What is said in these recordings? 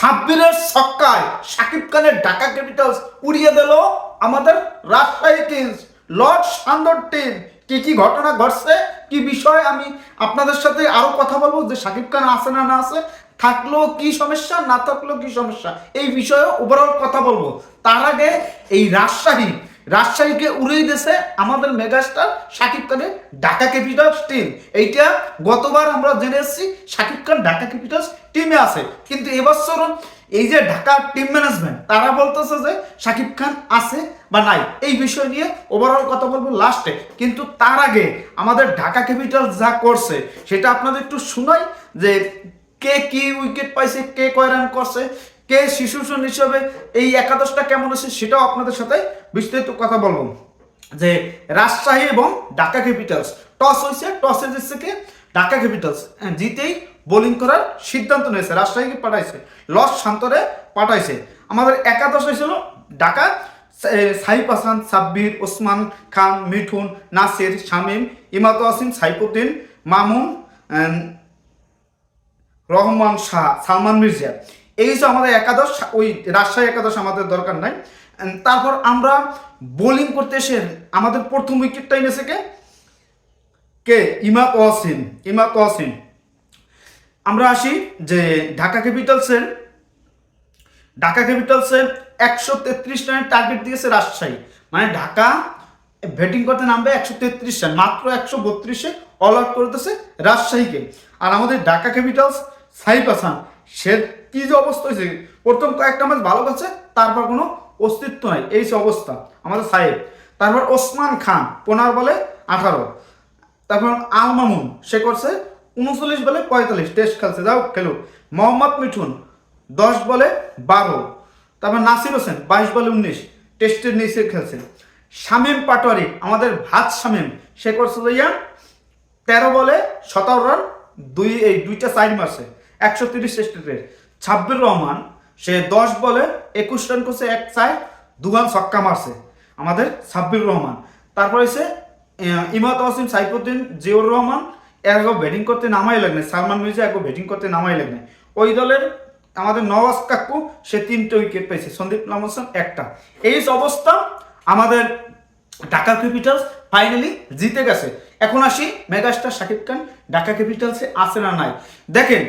সাব্বিরের ছক্কায় সাকিব খানের ঢাকা ক্যাপিটালস উড়িয়ে দিল আমাদের রাজশাহী কিংস। লর্ড সান্দর টিম, কি কি ঘটনা ঘটছে, কি বিষয় আমি আপনাদের সাথে আরও কথা বলব, যে সাকিব খান আছে না না আছে, থাকলেও কি সমস্যা, না থাকল কি সমস্যা, এই বিষয়ে ওভারঅল কথা বলব। তার আগে এই রাজশাহী রাজশাহীকে উড়িয়ে দিয়েছে আমাদের মেগাস্টার সাকিব খানের ঢাকা ক্যাপিটালস টিম এইটা গতবার আমরা জেনে এসেছি সাকিব খান ঢাকা ক্যাপিটালস টিমে আছে। কিন্তু এবছর এই যে ঢাকা টিম ম্যানেজমেন্ট তারা বলতেছে যে সাকিব খান আছে বা নাই, এই বিষয় নিয়ে ওভারঅল কথা বলব লাস্টে কিন্তু তার আগে আমাদের ঢাকা ক্যাপিটালস যা করছে, সেটা আপনাদের একটু শোনাই যে কে কি উইকেট পাইছে, কে কয় রান করছে। কে শিশু শিশুসন হিসেবে এই একাদশটা কেমন আছে সেটাও আপনাদের সাথে বিস্তারিত কথা বলব। যে রাজশাহী এবং ঢাকা ক্যাপিটালস টস হয়েছে, টসে জিতছে কে? ঢাকা ক্যাপিটালস জিতেই বোলিং করার সিদ্ধান্ত নিয়েছে, রাজশাহীকে পাঠাইছে, লস শান্তরে পাঠাইছে। আমাদের একাদশ হয়েছিল ঢাকা সাইফ হাসান, সাব্বির, ওসমান খান, মিঠুন, নাসির, শামীম, ইমাত আসিম সাইফুদ্দিন, মামুন রহমান শাহ, সালমান মির্জা। এই যে আমাদের একাদশ, ওই রাজশাহী একাদশ আমাদের দরকার নাই। তারপর আমরা বোলিং করতে এসে আমাদের প্রথম উইকেটটা এনেছে কে? কে? ইমাক ওয়াসিম ইমাক ওয়াসিম আমরা আসি যে ঢাকা ক্যাপিটালসের ঢাকা ক্যাপিটালসের একশো তেত্রিশ রানের টার্গেট দিয়েছে রাজশাহী। মানে ঢাকা ব্যাটিং করতে নামবে একশো তেত্রিশ রান, মাত্র একশো বত্রিশে অল আউট করতেছে রাজশাহীকে। আর আমাদের ঢাকা ক্যাপিটালস সাইফ হাসান সে কি যে অবস্থা হয়েছে? প্রথম কয়েকটা ম্যাচ ভালো গেছে তারপর কোনো অস্তিত্ব নাই। এই যে অবস্থা, আমাদের সাহেব। তারপর ওসমান খান, পনেরো বলে আঠারো। তারপর আল মামুন, সে করছে উনচল্লিশ বলে পঁয়তাল্লিশ। টেস্ট খেলছে যাও খেলো মোহাম্মদ মিঠুন, দশ বলে বারো। তারপর নাসির হোসেন, বাইশ বলে উনিশ। টেস্টের নিচে খেলছে। শামীম পাটোয়ারি, আমাদের ভাত শামীম, সে করছে লইয়া তেরো বলে সতেরো রান, দুই, এই দুইটা সাইড মারছে। একশো তিরিশ টেস্টের ছাব্বির রহমান, সে দশ বলে একুশ রান করছে, এক সাইড দুগান ছক্কা মারছে আমাদের সাব্বির রহমান। তারপর এসে ইমাত ওয়াসিম, সাইফুদ্দিন, জিয়র রহমান এরকম ব্যাটিং করতে নামাই লাগনে সালমান মির্জা একো ব্যাটিং করতে নামাই লাগনে ওই দলের আমাদের নওয়াজ কাকু, সে তিনটে উইকেট পাইছে, সন্দীপ লামসন একটা। এই অবস্থা আমাদের ঢাকা ক্যাপিটালস ফাইনালি জিতে গেছে। এখন আসি মেগাস্টার শাকিব খান, ঢাকা ক্যাপিটালসে আছে না নাই? দেখেন,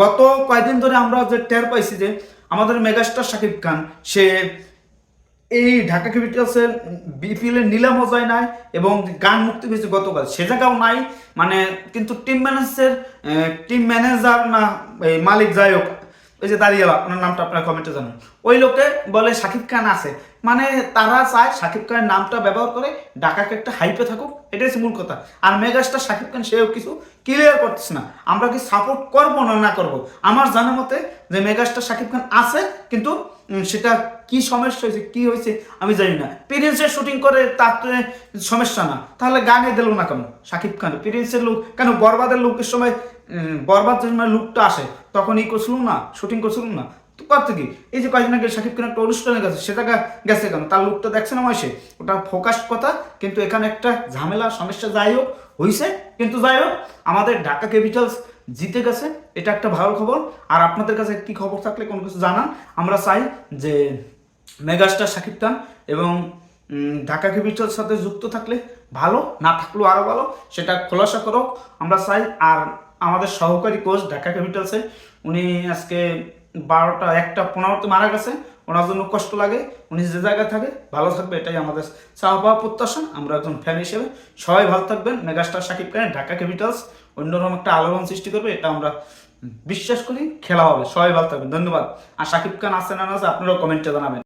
গত কয়েকদিন ধরে আমরা যে টের পাইছি যে আমাদের মেগাস্টার শাকিব খান, সে এই ঢাকা ক্যাপিটালসের বিপিএল এর নিলাম মজায় নাই এবং গান মুক্তি পেয়েছে গতকাল। সে জায়গাও নাই মানে কিন্তু টিম ম্যানেজার টিম ম্যানেজার না মালিক যাই হোক ওই যে দাঁড়িয়ে ওনার নামটা আপনার কমেন্টে জানান। ওই লোকে বলে শাকিব খান আছে। মানে তারা চায় শাকিব খানের নামটা ব্যবহার করে ঢাকাকে একটা হাইপে থাকুক এটাই হচ্ছে মূল কথা। আর মেগাস্টার শাকিব খান সেও কিছু ক্লিয়ার করতেছে না। আমরা কি সাপোর্ট করব না না করব? আমার জানা মতে যে মেগাস্টার শাকিব খান আছে কিন্তু সেটা কি সমস্যা হয়েছে কি হয়েছে আমি জানি না। প্রিন্সের শুটিং করে তার সমস্যা না। তাহলে গানে দিল না কেন? শাকিব খান প্রিন্সের লুক কেন বরবাদের লুকের সময় উম, বরবাদ যে সময় লুকটা আসে? তখন ই করছিল না শুটিং করছিল না। তো করতে কি? এই যে কয়েকদিন আগে শাকিব খান একটা অনুষ্ঠানে গেছে, সে জায়গা গেছে কেন? তার লুকটা দেখছে না মাসে ওটা ফোকাস কথা, কিন্তু এখানে একটা ঝামেলা, সমস্যা যাই হোক হয়েছে কিন্তু যাই হোক, আমাদের ঢাকা ক্যাপিটালস জিতে গেছে, এটা একটা ভালো খবর। আর আপনাদের কাছে কি খবর থাকলে কোনো কিছু জানান। আমরা চাই যে মেগাস্টার শাকিব খান এবং ঢাকা ক্যাপিটালস সাথে যুক্ত থাকলে ভালো, না থাকলেও আরও ভালো, সেটা খোলাসা করো আমরা চাই, আর আমাদের সহকারী কোচ ঢাকা ক্যাপিটালসে উনি আজকে বারোটা, একটা, পনেরোতে মারা গেছে। ওনার জন্য কষ্ট লাগে, উনি যে জায়গায় থাকে, ভালো থাকবে, এটাই আমাদের চাওয়া পাওয়া প্রত্যাশা। আমরা একজন ফ্যান হিসেবে সবাই ভালো থাকবেন। মেগাস্টার শাকিব খানের ঢাকা ক্যাপিটালস অন্যরকম একটা আলোড়ন সৃষ্টি করবে, এটা আমরা বিশ্বাস করি, খেলা হবে, সবাই ভালো থাকবেন, ধন্যবাদ। আর শাকিব খান আছে না আছে, আপনারাও কমেন্টে জানাবেন।